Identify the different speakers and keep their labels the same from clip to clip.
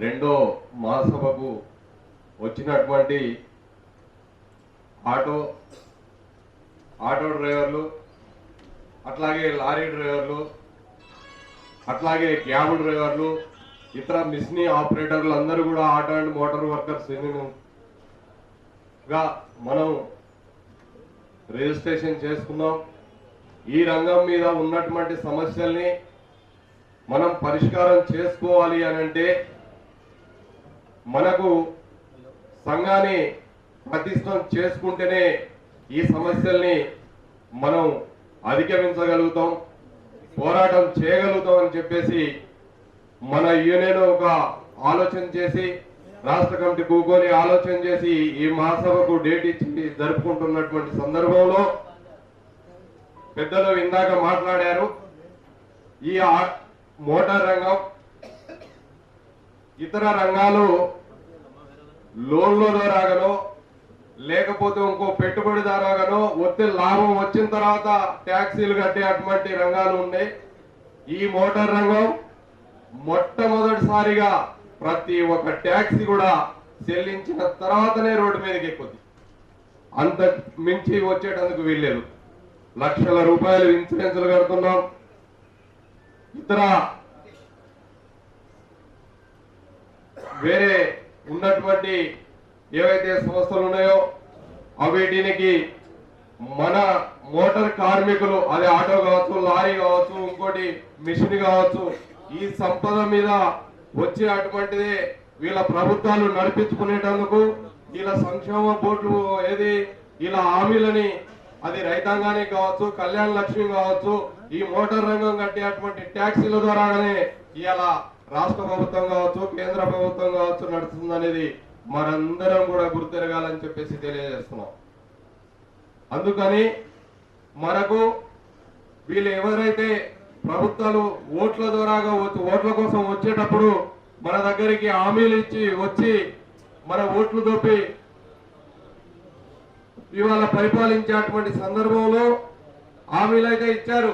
Speaker 1: రెండో మహాసభకు వచ్చినటువంటి auto auto డ్రైవర్లు అట్లాగే లారీ డ్రైవర్లు అట్లాగే క్యాబ్ డ్రైవర్లు ఇతర మిషనీ ఆపరేటర్లు అందరూ కూడా ఆటో అండ్ మోటార్ వర్కర్స్గా మనం రిజిస్ట్రేషన్ చేసుకున్నాం. ఈ రంగం మీద ఉన్నటువంటి సమస్యల్ని మనం పరిష్కారం చేసుకోవాలి అని అంటే మనకు సంఘాన్ని ప్రతిష్టం చేసుకుంటేనే ఈ సమస్యల్ని మనం అధిగమించగలుగుతాం పోరాటం చేయగలుగుతాం అని చెప్పేసి మన యూనియన్ ఒక ఆలోచన చేసి రాష్ట్ర కమిటీ కూకొని ఆలోచన చేసి ఈ మహాసభకు డేట్ ఇచ్చి జరుపుకుంటున్నటువంటి సందర్భంలో పెద్దలు ఇందాక మాట్లాడారు ఈ మోటార్ రంగం ఇతర రంగాలు లోన్ల ద్వారాగానో లేకపోతే ఇంకో పెట్టుబడి ద్వారాగానో వచ్చే లాభం వచ్చిన తర్వాత ట్యాక్సీలు కట్టే అటువంటి రంగాలు ఉన్నాయి. ఈ మోటార్ రంగం మొట్టమొదటిసారిగా ప్రతి ఒక్క ట్యాక్సీ కూడా చెల్లించిన తర్వాతనే రోడ్డు మీదకి ఎక్కుద్ది అంత మించి వచ్చేటందుకు వీల్లేదు. లక్షల రూపాయలు ఇన్సూరెన్సులు కడుతున్నాం. ఇతర వేరే ఉన్నటువంటి ఏవైతే సంస్థలు ఉన్నాయో అవిటికి మన మోటార్ కార్మికులు అదే ఆటో కావచ్చు లారీ కావచ్చు ఇంకోటి మిషన్ కావచ్చు ఈ సంపద మీద వచ్చే అటువంటిదే వీళ్ళ ప్రభుత్వాలు నడిపించుకునేటందుకు వీళ్ళ సంక్షేమ బోర్డులు ఏది వీళ్ళ హామీలని అది రైతాంగానికి కావచ్చు కళ్యాణ లక్ష్మి కావచ్చు ఈ మోటార్ రంగం కట్టేటువంటి ట్యాక్సీల ద్వారానే ఇలా రాష్ట్ర ప్రభుత్వం కావచ్చు కేంద్ర ప్రభుత్వం కావచ్చు నడుస్తుంది అనేది మనందరం కూడా గుర్తెరగాలని చెప్పేసి తెలియజేస్తున్నాం. అందుకని మనకు వీళ్ళు ఎవరైతే ప్రభుత్వాలు ఓట్ల ద్వారాగా వచ్చి- ఓట్ల కోసం వచ్చేటప్పుడు మన దగ్గరికి హామీలు ఇచ్చి వచ్చి మన ఓట్లు దొప్పి ఇవాళ పరిపాలించేటువంటి సందర్భంలో హామీలు అయితే ఇచ్చారు.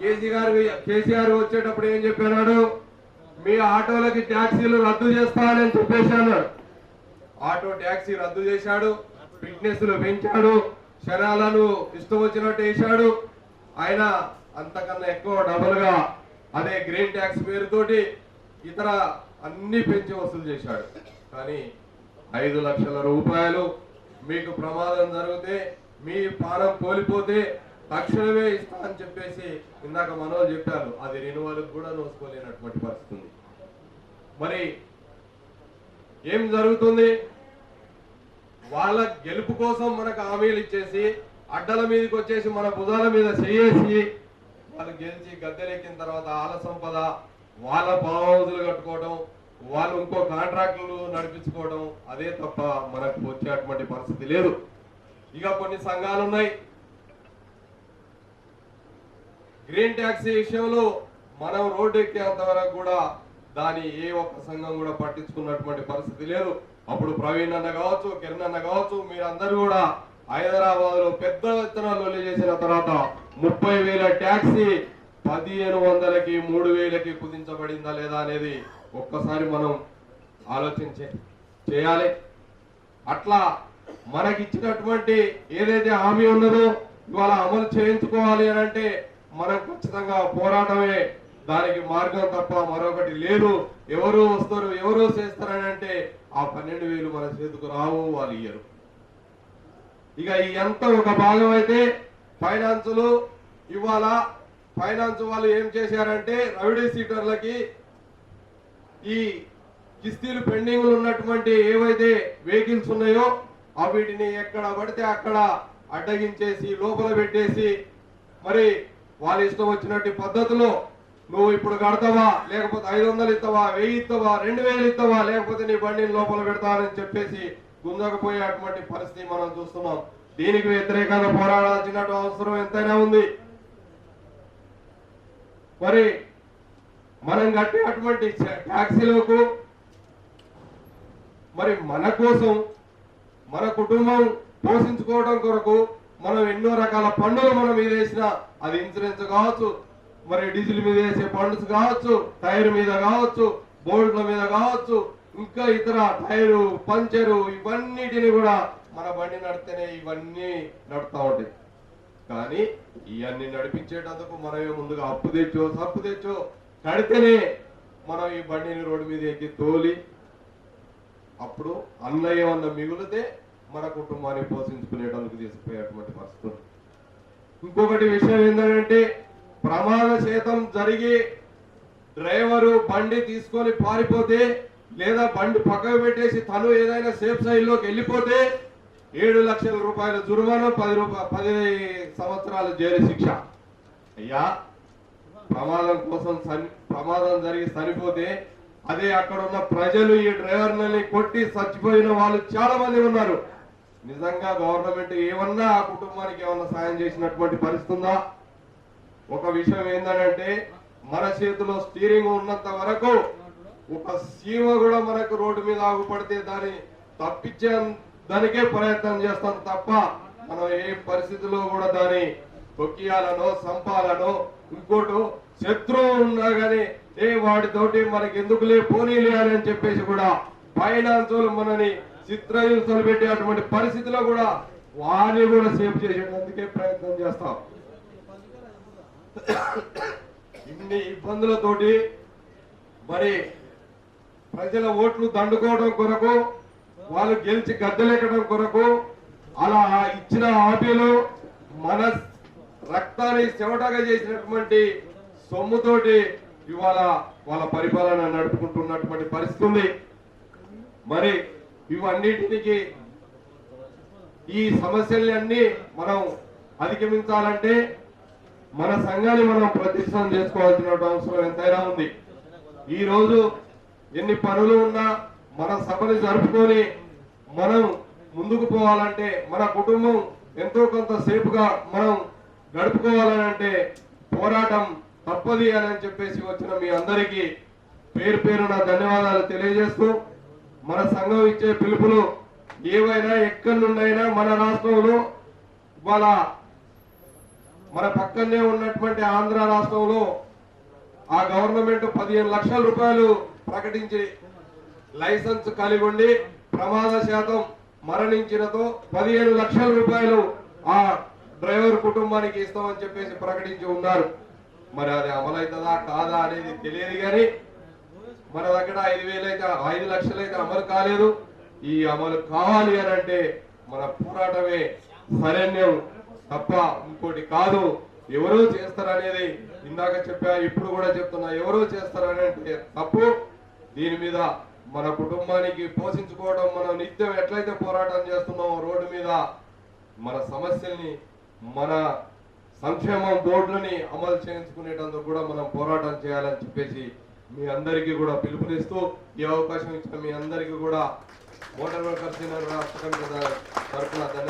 Speaker 1: కేసీ గారు కేసీఆర్ వచ్చేటప్పుడు ఏం చెప్పినాడు మీ ఆటోలకి ట్యాక్సీలు రద్దు చేస్తానని చెప్పేసి అన్నాడు. ఆటో ట్యాక్సీ రద్దు చేశాడు ఫిట్నెస్ పెంచాడు క్షణాలను ఇష్టం వచ్చినట్టు వేశాడు. ఆయన అంతకన్నా ఎక్కువ డబుల్గా అదే గ్రీన్ ట్యాక్స్ పేరుతోటి ఇతర అన్ని పెంచి వసూలు చేశాడు. కానీ ఐదు లక్షల రూపాయలు మీకు ప్రమాదం జరిగితే మీ పారం కోల్పోతే తక్షణమే ఇస్తా అని చెప్పేసి ఇందాక మనోజ్ చెప్పారు. అది రెన్యువల్ కూడా నోసుకోలేనటువంటి పరిస్థితి మరి ఏం జరుగుతుంది? వాళ్ళ గెలుపు కోసం మనకు హామీలు ఇచ్చేసి అడ్డల మీదకి వచ్చేసి మన భుజాల మీద చేసి వాళ్ళు గెలిచి గద్దెలెక్కిన తర్వాత ఆల సంపద వాళ్ళ బావజులు కట్టుకోవడం వాళ్ళు ఇంకో కాంట్రాక్టులు నడిపించుకోవడం అదే తప్ప మనకు వచ్చేటువంటి పరిస్థితి లేదు. ఇక కొన్ని సంఘాలు ఉన్నాయి గ్రీన్ ట్యాక్సీ విషయంలో మనం రోడ్డు ఎక్కేంత వరకు కూడా దాని ఏ ఒక్క సంఘం కూడా పట్టించుకున్నటువంటి పరిస్థితి లేదు. అప్పుడు ప్రవీణ్ అన్న కావచ్చు కిరణ్ అన్న కావచ్చు మీరందరూ కూడా హైదరాబాద్లో పెద్ద ఎత్తున లొల్లి చేసిన తర్వాత ముప్పై వేల ట్యాక్సీ పదిహేను వందలకి మూడు వేలకి కుదించబడిందా లేదా అనేది ఒక్కసారి మనం ఆలోచించే చేయాలి. అట్లా మనకిచ్చినటువంటి ఏదైతే హామీ ఉన్నదో ఇవాళ అమలు చేయించుకోవాలి అని అంటే మనం ఖచ్చితంగా పోరాటమే దానికి మార్గం తప్ప మరొకటి లేదు. ఎవరు వస్తారు ఎవరు చేస్తారని అంటే ఆ పన్నెండు వేలు మన చేతికి రావు వాళ్ళు ఇయ్యరు. ఇక ఈ ఎంత ఒక భాగం అయితే ఫైనాన్సులు ఇవాళ ఫైనాన్స్ వాళ్ళు ఏం చేశారంటే రౌడీ సీటర్లకి ఈ కిస్తీలు పెండింగ్లు ఉన్నటువంటి ఏవైతే వెహికల్స్ ఉన్నాయో ఆ వీటిని ఎక్కడ పడితే అక్కడ అడ్డగించేసి లోపల పెట్టేసి మరి వాళ్ళ ఇష్టం వచ్చినట్టు పద్ధతిలో నువ్వు ఇప్పుడు కడతావా? లేకపోతే ఐదు వందలు ఇస్తావా? వెయ్యి ఇస్తావా? రెండు వేలు ఇస్తావా? లేకపోతే నీ బండిని లోపల పెడతానని చెప్పేసి గుంజకపోయేటువంటి పరిస్థితి మనం చూస్తున్నాం. దీనికి వ్యతిరేకంగా పోరాడాల్సినట్టు అవసరం ఎంతైనా ఉంది. మరి మనం కట్టే అటువంటి ట్యాక్సీలకు మరి మన కోసం మన కుటుంబం పోషించుకోవడం కొరకు మనం ఎన్నో రకాల పన్నులు మనం మీద వేసిన అది ఇన్సూరెన్స్ కావచ్చు మరి డీజిల్ మీద వేసే ఫండ్స్ కావచ్చు టైర్ మీద కావచ్చు బోల్డ్ల మీద కావచ్చు ఇంకా ఇతర టైరు పంచరు ఇవన్నిటిని కూడా మన బండి నడితేనే ఇవన్నీ నడుతూ ఉంటాయి. కానీ ఇవన్నీ నడిపించేటందుకు మనమే ముందుగా అప్పు తెచ్చో సప్పు తెచ్చో కడితేనే మనం ఈ బండిని రోడ్డు మీద ఎక్కి తోలి అప్పుడు అన్నయ్య ఉన్న మిగులితే మన కుటుంబాన్ని పోషించుకునేటందుకు తీసుకుపోయేటువంటి పరిస్థితులు ఇంకొకటి విషయం ఏంటంటే ప్రమాద శాతం జరిగి డ్రైవరు బండి తీసుకొని పారిపోతే లేదా బండి పక్కకు పెట్టేసి తను ఏదైనా సేఫ్ సైడ్లోకి వెళ్ళిపోతే ఏడు లక్షల రూపాయల జుర్మానం పది రూపాయ పది సంవత్సరాల జైలు శిక్ష. అయ్యా ప్రమాదం కోసం చని ప్రమాదం జరిగి చనిపోతే అదే అక్కడ ఉన్న ప్రజలు ఈ డ్రైవర్లని కొట్టి చచ్చిపోయిన వాళ్ళు చాలా మంది ఉన్నారు. నిజంగా గవర్నమెంట్ ఏమన్నా ఆ కుటుంబానికి ఏమన్నా సాయం చేసినటువంటి పరిస్థితి ఒక విషయం ఏంటంటే మన చేతిలో స్టీరింగ్ ఉన్నంత వరకు ఒక సీమ కూడా మనకు రోడ్డు మీద ఆగుపడితే దాన్ని తప్పించే దానికే ప్రయత్నం చేస్తాం తప్ప మనం ఏ పరిస్థితిలో కూడా దాన్ని తొక్కియాలనో సంపాలనో ఇంకోటో శత్రువు ఉన్నా గానీ ఏ వాటితోటి మనకి ఎందుకులే పోనీలే అని చెప్పేసి కూడా ఫైనాన్స్ మనని చిత్రహింసలు పెట్టే అటువంటి పరిస్థితిలో కూడా వారిని కూడా సేవ్ చేసేటందుకే ప్రయత్నం చేస్తాం. ఇన్ని ఇబ్బందులతోటి మరి ప్రజల ఓట్లు దండుకోవడం కొరకు వాళ్ళు గెలిచి గద్దెలెక్కడం కొరకు అలా ఇచ్చిన హామీలు మన రక్తాన్ని చెమటగా చేసినటువంటి సొమ్ముతోటి ఇవాళ వాళ్ళ పరిపాలన నడుపుకుంటున్నటువంటి పరిస్థితి ఉంది. మరి ఇవన్నిటికి ఈ సమస్యలన్నీ మనం అధిగమించాలంటే మన సంఘాన్ని మనం ప్రతిష్టం చేసుకోవాల్సిన అవసరం ఎంతైనా ఉంది. ఈ రోజు ఎన్ని పనులు ఉన్నా మన సభని జరుపుకొని మనం ముందుకు పోవాలంటే మన కుటుంబం ఎంతో కొంత సేపుగా మనం గడుపుకోవాలని అంటే పోరాటం తప్పది అని చెప్పేసి వచ్చిన మీ అందరికీ పేరు పేరున ధన్యవాదాలు తెలియజేస్తూ మన సంఘం ఇచ్చే పిలుపులు ఏవైనా ఎక్కడి నుండైనా మన రాష్ట్రంలో మన మన పక్కనే ఉన్నటువంటి ఆంధ్ర రాష్ట్రంలో ఆ గవర్నమెంట్ పదిహేను లక్షల రూపాయలు ప్రకటించి లైసెన్స్ కలిగి ఉండి ప్రమాద శాతం మరణించినతో పదిహేను లక్షల రూపాయలు ఆ డ్రైవర్ కుటుంబానికి ఇస్తామని చెప్పేసి ప్రకటించి ఉన్నారు. మరి అది అమలవుతుందా కాదా అనేది తెలియదు కానీ మన దగ్గర ఐదు వేలు అయితే ఐదు లక్షలు అయితే అమలు కాలేదు. ఈ అమలు కావాలి అని అంటే మన పోరాటమే శరణ్యం తప్ప ఇంకోటి కాదు. ఎవరో చేస్తారనేది ఇందాక చెప్పా ఇప్పుడు కూడా చెప్తున్నా ఎవరో చేస్తారనేది తప్పు. దీని మీద మన కుటుంబానికి పోషించుకోవడం మనం నిత్యం ఎట్లయితే పోరాటం చేస్తున్నామో రోడ్డు మీద మన సమస్యల్ని మన సంక్షేమం బోర్డులని అమలు చేయించుకునేటందుకు కూడా మనం పోరాటం చేయాలని చెప్పేసి మీ అందరికీ కూడా పిలుపునిస్తూ ఈ అవకాశం ఇచ్చిన మీ అందరికీ కూడా మోటార్ వర్కర్స్ తరఫున ధన్యవాదాలు.